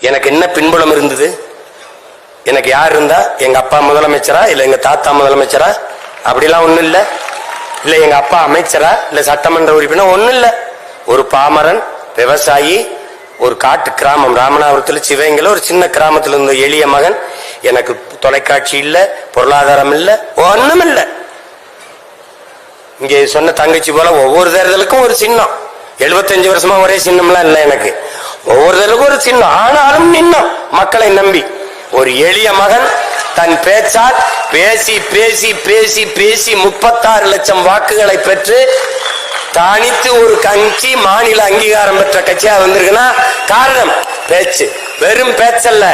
எனக்கு என்ன பின்புலம் இருந்தது? எனக்கு யார் இருந்தா? எங்க அப்பா முதலமைச்சரா? இல்ல எங்க தாத்தா முதலமைச்சரா? அப்படிலாம் ஒண்ணும் இல்ல. இல்ல எங்க அப்பா அமைச்சரா? இல்ல சட்டமன்ற உறுப்பினர்? ஒண்ணும் இல்ல. ஒரு பாமரன் விவசாயி ஒரு காட்டு கிராமம். ராமநாதபுரத்தில் சிவங்கில ஒரு சின்ன கிராமத்தில் இருந்த எளிய மகன். எனக்கு தொலைக்காட்சி இல்லை பொருளாதாரம் இல்லை ஒன்றும் இல்லை. இங்கே சொன்ன தங்கச்சி போல ஒவ்வொரு தேர்தலுக்கும் ஒரு சின்னம். 75 வருஷமா ஒரே சின்னம்லாம் இல்லை எனக்கு. ஒவ்வொரு சின்னம் ஆனாலும் நின்னும் மக்களை நம்பி. ஒரு எளிய மகன் தன் பேச்சால் பேசி பேசி பேசி பேசி முப்பத்தாறு லட்சம் வாக்குகளை பெற்று தனித்து ஒரு கட்சி மாநில அங்கீகாரம் பெற்ற கட்சியா வந்திருக்குன்னா காரணம் பேச்சு. வெறும் பேச்சல்ல.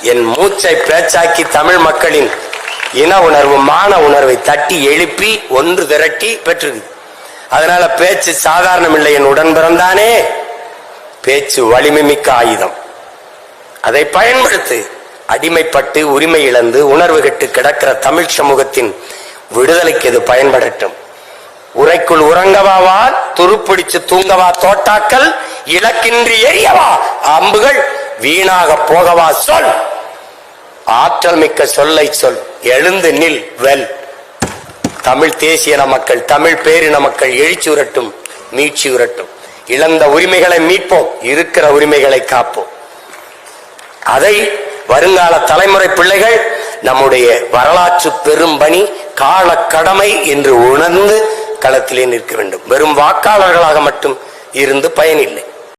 என் மூச்சை பேச்சாக்கி தமிழ் மக்களின் இன உணர்வு மான உணர்வை தட்டி எழுப்பி ஒன்று திரட்டி பெற்றிருக்கு அதனால பேச்சு சாதாரணம் இல்லை என் உடன் பிறந்தானே. பேச்சு வலிமை மிக்க ஆயுதம். அதை பயன்படுத்து அடிமைப்பட்டு உரிமை இழந்து உணர்வு கெட்டு கிடக்கிற தமிழ் சமூகத்தின் விடுதலைக்கு இது பயன்படட்டும். உரைக்குள் உறங்கவாவா துருப்பிடிச்சு தூங்கவா தோட்டாக்கள் இலக்கின்றி எரியவா அம்புகள் வீணாக போகவா சொல். ஆற்றல் மிக்க சொல்லை சொல் எழுந்து நில் வெல். தமிழ் தேசியன மக்கள் தமிழ் பேரின மக்கள் எழுச்சி உரட்டும் மீட்சி உரட்டும் இழந்த உரிமைகளை மீட்போம் இருக்கிற உரிமைகளை காப்போம். அதை வருங்கால தலைமுறை பிள்ளைகள் நம்முடைய வரலாற்று பெரும்பணி கால கடமை என்று உணர்ந்து களத்திலே நிற்க வேண்டும். வெறும் வாக்காளர்களாக மட்டும் இருந்து பயனில்லை.